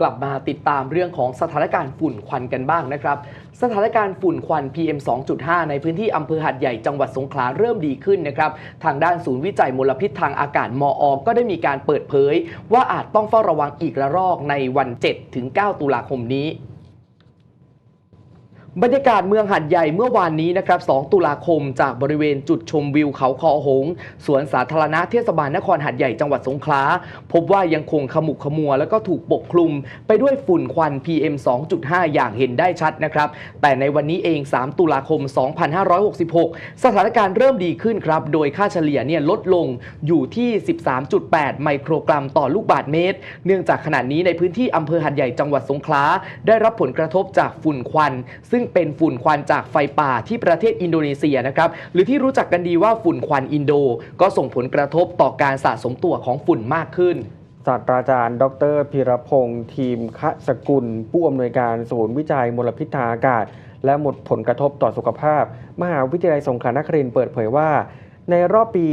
กลับมาติดตามเรื่องของสถานการณ์ฝุ่นควันกันบ้างนะครับ สถานการณ์ฝุ่นควัน PM 2.5 ในพื้นที่อำเภอหัดใหญ่จังหวัดสงขลาเริ่มดีขึ้นนะครับ ทางด้านศูนย์วิจัยมลพิษทางอากาศมอ ก็ได้มีการเปิดเผย ว่าอาจต้องเฝ้าระวังอีกระลอกในวัน 7-9 ตุลาคมนี้ บรรยากาศเมืองหัดใหญ่เมื่อวานนี้นะครับ 2 ตุลาคมจากบริเวณจุดชมวิวเขาคอหง สวนสาธารณะเทศบาลนครหัดใหญ่จังหวัดสงขลา พบว่ายังคงขมุกขมัว แล้วก็ถูกปกคลุมไปด้วยฝุ่นควัน PM 2.5 อย่างเห็นได้ชัดนะครับ แต่ในวันนี้เอง 3 ตุลาคม 2566 สถานการณ์เริ่มดีขึ้นครับ โดยค่าเฉลี่ยเนี่ยลดลงอยู่ที่ 13.8 ไมโครกรัมต่อลูกบาศก์เมตร เนื่องจากขณะนี้ในพื้นที่อำเภอหัดใหญ่จังหวัดสงขลาได้รับผลกระทบจากฝุ่นควัน ซึ่งเป็นฝุ่นควันจากไฟป่าที่ประเทศอินโดนีเซียนะครับหรือที่รู้จักกันดีว่าฝุ่นควันอินโด ก็ส่งผลกระทบต่อการสะสมตัวของฝุ่นมากขึ้นศาสตราจารย์ ดรพีรพงศ์ทีมคสกุล ผู้อำนวยการศูนย์วิจัยมลพิษทางอากาศ และหมดผลกระทบต่อสุขภาพ มหาวิทยาลัยสงขลานครินทร์เปิดเผยว่า ในรอบปี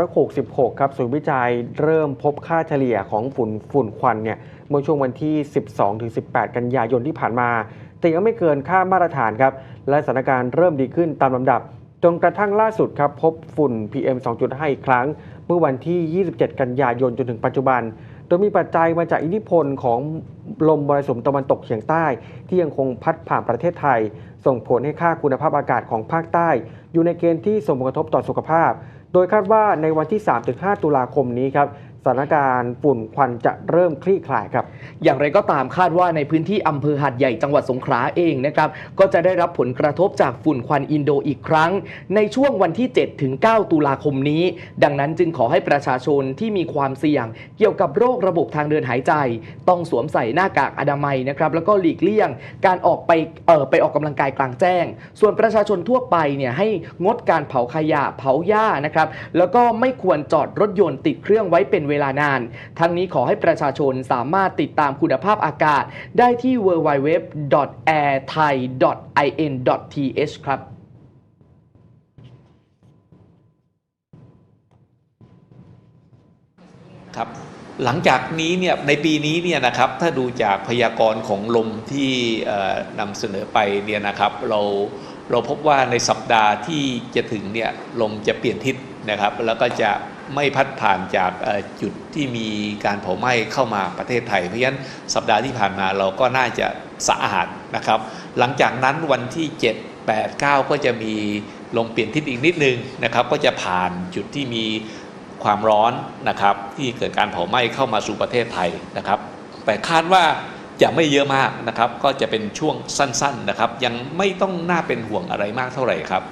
2566 ครับ ศูนย์วิจัยเริ่มพบค่าเฉลี่ยของฝุ่นฝุ่นควันเนี่ย เมื่อช่วงวันที่ 12-18 กันยายนที่ผ่านมา แต่ยังไม่เกินค่ามาตรฐานครับ และสถานการณ์เริ่มดีขึ้นตามลำดับ จนกระทั่งล่าสุดครับ พบฝุ่น PM 2.5 อีกครั้ง เมื่อวันที่ 27 กันยายนจนถึงปัจจุบัน โดยมีปัจจัยมาจากอิทธิพลของ ลมมรสุมตะวันตกเฉียงใต้ ที่ยังคงพัดผ่านประเทศไทย ส่งผลให้ค่าคุณภาพอากาศของภาคใต้ อยู่ในเกณฑ์ที่ส่งผลกระทบต่อสุขภาพ โดยคาดว่าในวันที่ 3-5 ตุลาคมนี้ครับ ถานการณ์ฝุ่นควันจะเริ่มคลี่คลายครับ อย่างไรก็ตามคาดว่าในพื้นที่อำเภอหัดใหญ่จังหวัดสงขลาเองนะครับก็จะได้รับผลกระทบจากฝุ่นควันอินโดอีกครั้ง ในช่วงวันที่ 7 ถึง 9 ตุลาคมนี้ ดังนั้นจึงขอให้ประชาชนที่มีความเสี่ยง เกี่ยวกับโรคระบบทางเดินหายใจ ต้องสวมใส่หน้ากากอนามัยนะครับแล้วก็หลีกเลี่ยง การออกไปเอ่อไปออกกำลังกายกลางแจ้ง ส่วนประชาชนทั่วไปเนี่ยให้งดการเผาขยะเผาหญ้านะครับแล้วก็ไม่ควรจอดรถยนต์ติดเครื่องไว้เป็นเวลานาน ทั้งนี้ขอให้ประชาชนสามารถติดตามคุณภาพอากาศ ได้ที่ www.airthai.in.th ครับครับหลังจากนี้เนี่ยในปีนี้เนี่ยนะครับถ้าดูจากพยากรณ์ของลมที่นำเสนอไปเนี่ยนะครับเราเราพบว่าในสัปดาห์ที่จะถึงเนี่ยลมจะเปลี่ยนทิศนะครับ แล้วก็จะ ไม่พัดผ่านจากจุดที่มีการเผาไหม้เข้ามาประเทศไทย เพราะฉะนั้นสัปดาห์ที่ผ่านมาเราก็น่าจะสะอาดนะครับ หลังจากนั้นวันที่ 7 8 9 ก็จะมีลมเปลี่ยนทิศอีกนิดนึงนะครับ ก็จะผ่านจุดที่มีความร้อนนะครับ ที่เกิดการเผาไหม้เข้ามาสู่ประเทศไทยนะครับ แต่คาดว่าจะไม่เยอะมากนะครับ ก็จะเป็นช่วงสั้น ๆนะครับ ยังไม่ต้องน่าเป็นห่วงอะไรมากเท่าไหร่ครับ